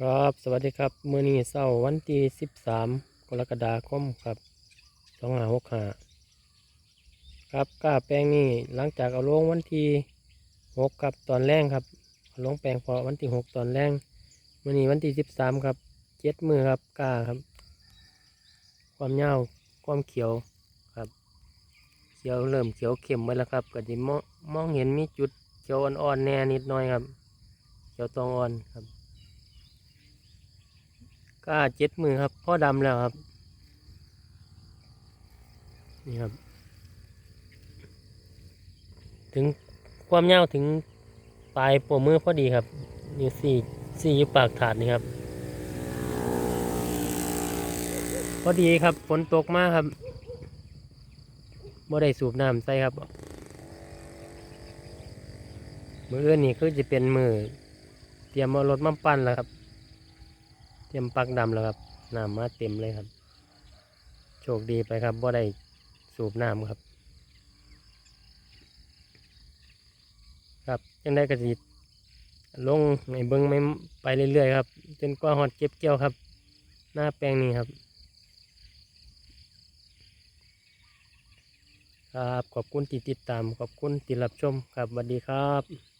ครับสวัสดีครับมื้อนี้เสาร์วันที่สิบสามกรกฎาคมครับสองห้าหกห้าครับกล้าแปลงนี้หลังจากเอาลงวันที่หกครับตอนแรกครับเอาลงแปลงพอวันที่หกตอนแรกมื้อนี้วันที่สิบสามครับเจ็ดมือครับกล้าครับ ความยาวความเขียวครับ เขียวเริ่มเขียวเข้มไปแล้วครับก็จะมองเห็นมีจุดเขียวอ่อนๆแน่นิดหน่อยครับ เขียวตองอ่อนครับ ก็เจ็ดมือครับพ่อดำแล้วครับ นี่ครับ ถึงความยาวถึงปลายปวมือพอดีครับนี่สี่สี่อยู่ปากถาดนี่ครับ พอดีครับฝนตกมากครับบ่ได้สูบน้ำใส่ครับ มือเอื่นนี่คือจะเป็นมือเตรียมเอารถมาปั้นแล้วครับ เตรียมปักดำแล้วครับน้ำมาเต็มเลยครับ โชคดีไปครับว่าได้สูบน้ำครับ ครับยังได้กระสิลงในเบิ้งไม่ไปเรื่อยๆครับ จนกว่าหอดเก็บเกี่ยวครับ หน้าแปลงนี้ครับ ครับขอบคุณที่ติดตามขอบคุณที่รับชมครับสวัสดีครับ